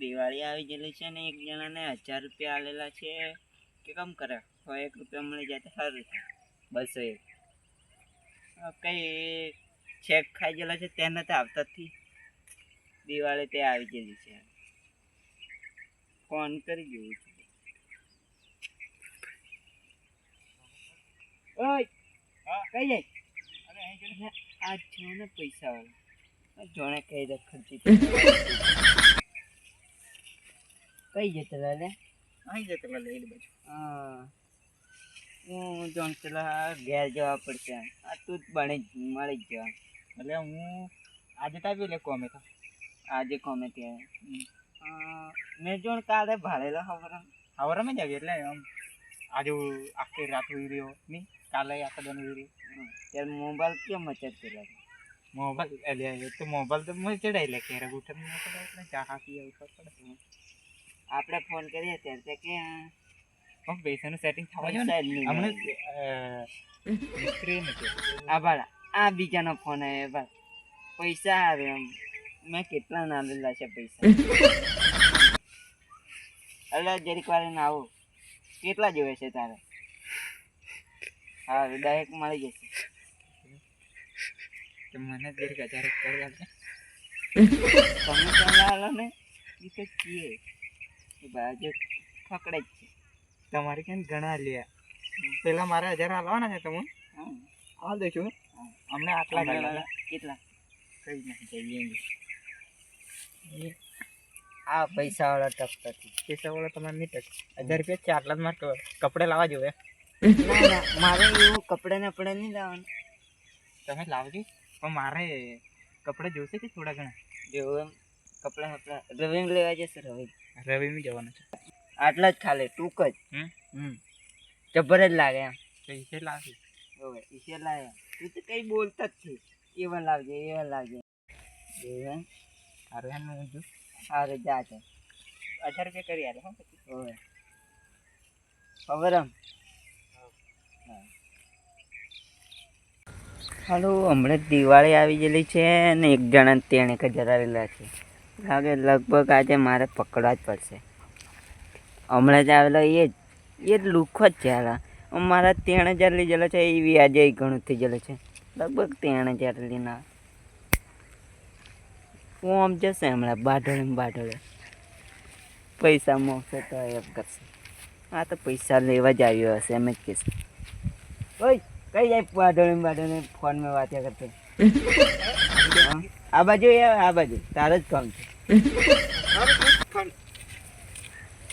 દિવાળી આવી ગયેલી છે ને એક જણાને હજાર રૂપિયા આલેલા છે. કે કમ કરે? સો એક રૂપિયા મળી જાય તો સારું છે બસો એક. કઈ ચેક ખાઈ ગયેલા છે તેને તો આવતા જ થી દિવાળી તે આવી ગયેલી છે. ફોન કરી જોઉં છું. કઈ જાય? આ જો ને પૈસા વાળા જોણે કઈ રખડતી કઈ જતો લે અહીં જતો લઈ બાજુ હા હું જોણ પેલા ઘેર જવા પડશે આ તું જ બને જ મળી જ જવા એટલે હું આજે તાવી લે કોમે તો આજે કોમે ત્યાં મેં જોણ કાલે ભાડેલો ખબર હવે રમે જ આવી એટલે આમ આજે આખી રાત ઉઈ રહ્યો નહીં કાલે આખા દન ઉઈ રહ્યો ત્યારે મોબાઈલ કેમ મચત પેલા મોબાઈલ એટલે એ તો મોબાઈલ તો મને ચડાઈ લે કે ઉઠે ન પડે એટલે ચા હાથી ઉપર પડે આપણે ફોન કરીએ ત્યારે તે કે પણ પૈસાનું સેટિંગ થવા જો ને અમને નથી આ બીજાનો ફોન આવ્યો બસ પૈસા આવે એમ. મેં કેટલા ના લીધા છે પૈસા? એટલે જરીક વાર એને આવું. કેટલા જોવે છે તારે? હા ડાયરેક્ટ મળી જશે. મને જરીક હજાર કરી આપશે તમે પહેલા ને એ તો કીએ. બાજુ ખકડે જ છે. તમારે કેમ ઘણા લ્યા? પેલા મારા હજાર હાલવાના છે તમે? હા. હાલ દઈશું અમને આટલા કેટલા? કઈ નહીં. જઈએ આ પૈસા વાળા ટપકતી પૈસા વાળા તમારે નહીં ટક હજાર રૂપિયા છે આટલા જ મારે કપડે લાવવા જોઈએ મારે એવું કપડાને ને પડે નહીં લાવવાનું. તમે લાવજો. પણ મારે કપડે જોશે કે થોડા ઘણા? જેવું એમ. કપડા કપડા. રવિંગ લેવા જશે રવિ રવિમાં જવાનું છે. આટલા જ ખાલી ટૂંક જ. હમ? જબર જ લાગે એમ. તો લાગે હવે ઈશે લાગે તું તો કઈ બોલતા જ છે. એવા લાગજે એવા લાગજે એવું અરે હું જો અરે જા છે અઢાર રૂપિયા કરી આલે હો. હવે. ખબર એમ? હાલો હમણાં દિવાળી આવી ગયેલી છે ને એક જણા તેણે કે જરાવેલા છે. લાગે લગભગ આજે મારે પકડવા જ પડશે. હમણાં જ આવેલો એ જ એ જ લુખો જ છે હાલા. મારા ત્રણ હજાર લઈ ગયેલો છે એ વ્યાજે ઘણું થઈ ગયેલો છે. લગભગ ત્રણ હજાર લઈને હું આમ જશે હમણાં બાઢોળે બાઢોળે. પૈસા મોકશે તો એમ કરશે. આ તો પૈસા લેવા જ આવ્યો હશે એમ જ કહેશે. ઓય કઈ જાય બાઢોળે બાઢોળે ફોનમાં વાત કરતો. હા? આ બાજુ એ આ બાજુ. તારે જ કામ છે.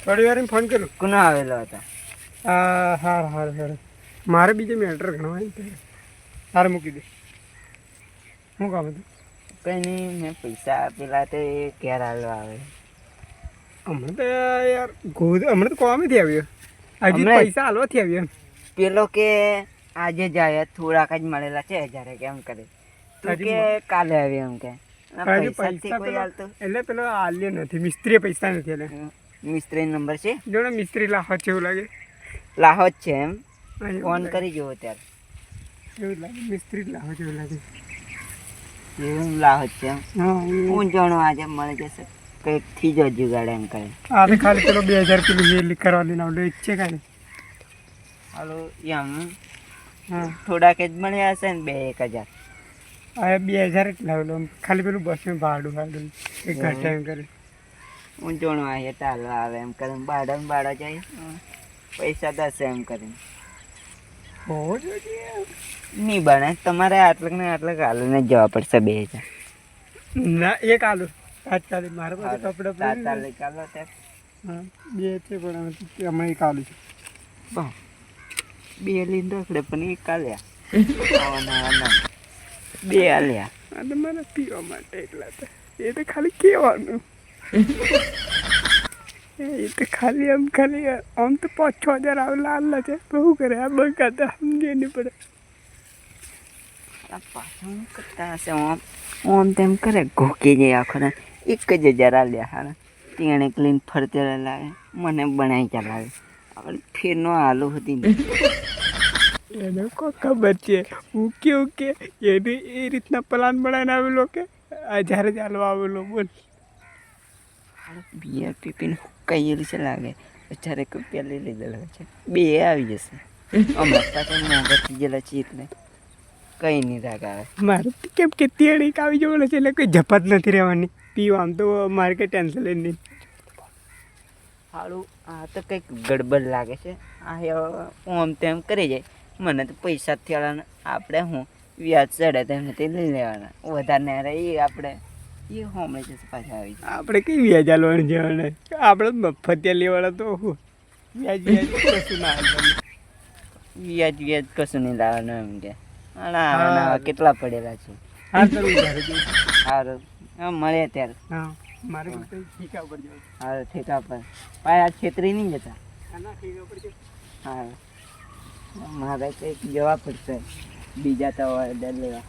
થોડી વાર ફોન કરું કોનો આવેલો હતા? હા હાર હાર હાર. મારે બીજે મેટર ગણવા હાર મૂકી દે. શું કામ હતું? કઈ નહીં મેં પૈસા આપેલા તો ઘેર હાલવા આવે. હમણાં તો યાર ગોદ હમણાં તો કોમેથી આવ્યો? આજે? પૈસા હાલવાથી આવ્યો પેલો કે આજે જ આવ્યા થોડાક જ મળેલા છે હજારે કેમ કરે? કે કાલે આવી એમ કે. પેલો હાલતું. એટલે પેલો આલ્યો નથી મિસ્ત્રીએ પૈસા નથી એટલે મિસ્ત્રી નંબર છે? જોડે મિસ્ત્રી લાખો છે એવું લાગે છે એમ? ફોન કરી જુઓ ત્યારે. એવું લાગે મિસ્ત્રી જ છે એવું લાગે. એવું લાહોદ છે એમ? હા જાણું આજે મળી જશે. કંઈકથી જ જુગાડ એમ કરે. આ તો ખાલી પેલો બે હજાર પેલું જે કરવા દઈને છે ખાલી. હાલો એમ હા. થોડાક જ મળ્યા હશે ને બે એક હજાર. આ બે હજાર જ લાવેલો ખાલી પેલું બસનું ભાડું ભાડું એક ઘાટા એમ કરે. હું જાણું આ ચાલો આવે એમ કરીને ને બાડા જાય. પૈસા દસ એમ કરીને. હોવો જોઈએ નહીં બને. તમારે આટલું ને આટલે હાલીને જ જવા પડશે બે હજાર. ના એક આલુ. તાત્કાલિક મારા પાસે કપડા ને. તાત્કાલિક ચાલો ત્યારે હા બે છે પણ હમણાં એક આલુ છે. બહુ. બે રખડે પણ એક આલ્યા. ના આવાના. બે આલ્યા આ તો મારે પીવા માટે એટલા એ તો ખાલી કહેવાનું. એ તો ખાલી આમ ખાલી આમ તો પાંચ છ હજાર આવેલા આવેલા છે. બહુ કરે? આ બગાતા સમજે નહીં પડે. શું કરતા હશે? ઓમ ઓમ તેમ કરે? ઘોકી જાય આખો ને એક જ હજાર આલ્યા હારા. તેણે ક્લીન ફરતે લાવે મને બનાવી ચલાવે આપણે ફેરનો આલુ હતી. ને એને કોઈ ખબર છે? હું ઉકે કે એને એ રીતના પ્લાન બનાવીને આવેલો કે આ જ્યારે ચાલવા આવેલો બોલ. બિયર પીપીને કઈયેલી છે લાગે? ચારે રૂપિયા લઈ લીધેલા છે. બે આવી જશે. અમારા પાસે મોંઘા થઈ ગયેલા છે એટલે કઈ નહીં રાગ આવે. મારે કેમ કે તેડી આવી જવાનું છે એટલે કોઈ જપત નથી રહેવાની. પીવા આમ તો મારે કંઈ ટેન્શન જ નહીં. સારું આ તો કંઈક ગડબડ લાગે છે. આ આમ તેમ કરી જાય. મને તો પૈસા થયા આપણે હું વ્યાજ ચડે તે લઈ લેવાના. વધારે રહે એ આપણે એ હોમળે જશે પાછા આવી આપણે કઈ વ્યાજ આલવાનું જવાના? આપણે મફતિયા લેવાના તો હું વ્યાજ વ્યાજ કશું ના વ્યાજ વ્યાજ કશું નહીં લાવવાનું એમ કે. કેટલા પડેલા છે? સારું હા મળે ત્યારે. હા મારે ઉપર સારું ઠેકા પર પાયા છેતરી નહીં જતા? હા. મારે કંઈક જવા પડશે. બીજા તો ઓર્ડર લેવા.